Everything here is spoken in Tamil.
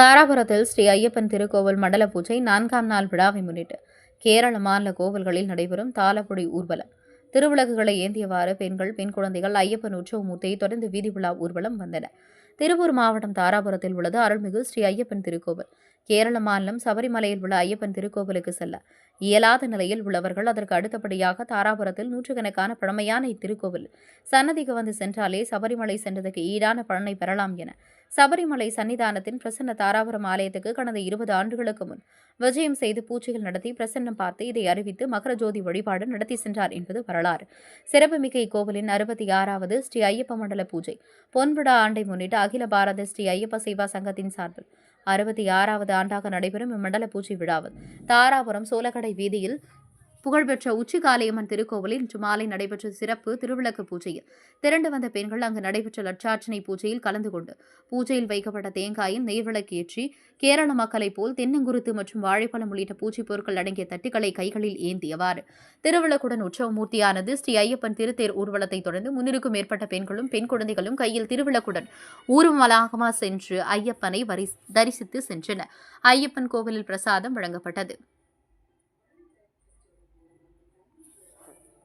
தாராபுரத்தில் ஸ்ரீ ஐயப்பன் திருக்கோவில் மண்டல பூஜை நான்காம் நாள் விழாவை முன்னிட்டு கேரள மாநில கோவில்களில் நடைபெறும் தாளப்பொடி ஊர்வலம். திருவிளக்குகளை ஏந்தியவாறு பெண்கள் பெண் குழந்தைகள் ஐயப்பன் உற்சவமூர்த்தியை தொடர்ந்து வீதி விழா ஊர்வலம் வந்தன. திருப்பூர் மாவட்டம் தாராபுரத்தில் உள்ளது அருள்மிகு ஸ்ரீ ஐயப்பன் திருக்கோவில். கேரள மாநிலம் சபரிமலையில் உள்ள ஐயப்பன் திருக்கோவிலுக்கு செல்ல இயலாத நிலையில் உள்ளவர்கள் அதற்கு அடுத்தபடியாக தாராபுரத்தில் நூற்றுக்கணக்கான பழமையான இத்திருக்கோவில். சன்னதிக்கு வந்து சென்றாலே சபரிமலை சென்றதுக்கு ஈடான பலனை பெறலாம் என சபரிமலை சன்னிதானத்தின் பிரசன்ன தாராபுரம் ஆலயத்துக்கு கடந்த இருபது ஆண்டுகளுக்கு முன் விஜயம் செய்து பூஜைகள் நடத்தி பிரசன்னம் பார்த்து இதை அறிவித்து மகர ஜோதி வழிபாடு நடத்தி சென்றார் என்பது வரலாறு. சிறப்புமிக்க இக்கோவிலின் அறுபத்தி ஆறாவது ஸ்ரீ ஐயப்ப மண்டல பூஜை. பொன்விடா ஆண்டை முன்னிட்டு அகில பாரத ஸ்ரீ ஐயப்ப சேவா சங்கத்தின் சார்பில் அறுபத்தி ஆறாவது ஆண்டாக நடைபெறும் இம்மண்டல பூஜை விழாவில் தாராபுரம் சோலக்கடை வீதியில் புகழ்பெற்ற உச்சிகாளியம்மன் திருக்கோவிலில் இன்று மாலை நடைபெற்ற சிறப்பு திருவிளக்கு பூஜையில் திரண்டு வந்த பெண்கள் அங்கு நடைபெற்ற லட்சார்ச்சனை பூஜையில் கலந்து கொண்டு பூஜையில் வைக்கப்பட்ட தேங்காயில் நெய்விளக்கு ஏற்றி கேரள மக்களைப் போல் தென்னங்குருத்து மற்றும் வாழைப்பழம் உள்ளிட்ட பூஜை பொருட்கள் அடங்கிய தட்டுக்களை கைகளில் ஏந்தியவாறு. திருவிளக்குடன் உற்சவமூர்த்தியானது ஸ்ரீ ஐயப்பன் திருத்தேர் ஊர்வலத்தை தொடர்ந்து முன்னூறுக்கும் மேற்பட்ட பெண்களும் பெண் குழந்தைகளும் கையில் திருவிளக்குடன் ஊர்வலாகமா சென்று ஐயப்பனை தரிசித்து சென்றனர். ஐயப்பன் கோவிலில் பிரசாதம் வழங்கப்பட்டது.